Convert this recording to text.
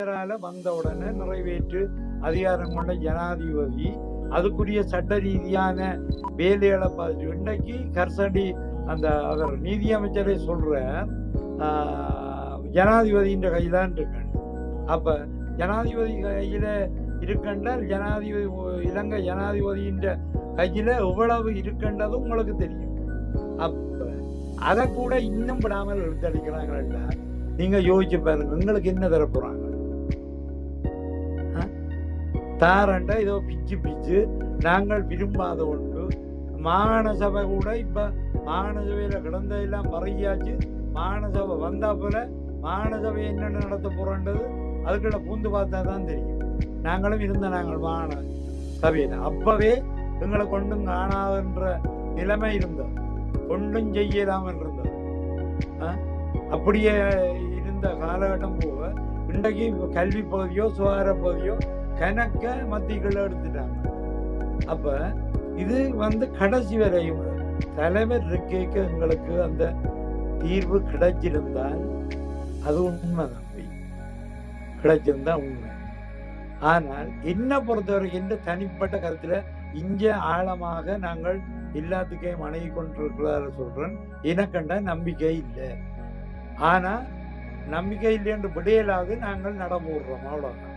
இதனால வந்த உடனே நிறைவேற்று அதிகாரம் கொண்ட ஜனாதிபதி. அதுக்குரிய சட்ட ரீதியான வேலைகளை பார்த்து இன்னைக்கு கர்சடி அந்த அவர் நீதியமைச்சரை சொல்ற ஆஹ், ஜனாதிபதியின் கைதான் இருக்கேன். அப்ப ஜனாதிபதி கையில இருக்கண்டால் ஜனாதிபதி இலங்கை ஜனாதிபதியின் கையில எவ்வளவு இருக்கின்றது உங்களுக்கு தெரியும். அப்ப அதை கூட இன்னும் விடாமல் எடுத்தடிக்கிறாங்கல்ல நீங்க யோசிச்சு பாருங்க உங்களுக்கு என்ன தரப்போறாங்க? தாரண்ட ஏதோ பிச்சு பிச்சு. நாங்கள் விரும்பாத ஒன்று. மாகாண சபை கூட இப்போ மாகாண சபையில் கிடந்ததெல்லாம் மறையாச்சு மாகாண சபை வந்தா போல மாகாண சபை என்னென்ன நடத்த போகிறோன்றது அதுக்குள்ள பூந்து பார்த்தா தான் தெரியும். நாங்களும் இருந்த நாங்கள் மாகாண சபையில். அப்பவே எங்களை கொண்டும் காணாதுன்ற நிலைமை இருந்தது. ஒன்றும் செய்யலாமல் இருந்தது அப்படியே இருந்த காலகட்டம் போக இன்றைக்கு கல்வி பகுதியோ சுகாதார பகுதியோ கணக்க மத்தியக்குள்ள எடுத்துட்டாங்க. அப்ப இது வந்து கடைசி வரையும் தலைவர் இருக்கைக்கு எங்களுக்கு அந்த தீர்வு கிடைச்சிருந்தால் அது உண்மை தம்பி கிடைச்சிருந்தா உண்மை. ஆனால் என்ன பொறுத்தவரைக்கும் என்று தனிப்பட்ட கருத்துல இங்கே ஆழமாக நாங்கள் எல்லாத்துக்கையும் அணுகி கொண்டிருக்கிறார சொல்றேன். எனக்கண்ட நம்பிக்கை இல்லை. ஆனா நம்பிக்கை இல்லை என்று விடையலாக நாங்கள் நடமுடுறோம் அவ்வளோதான்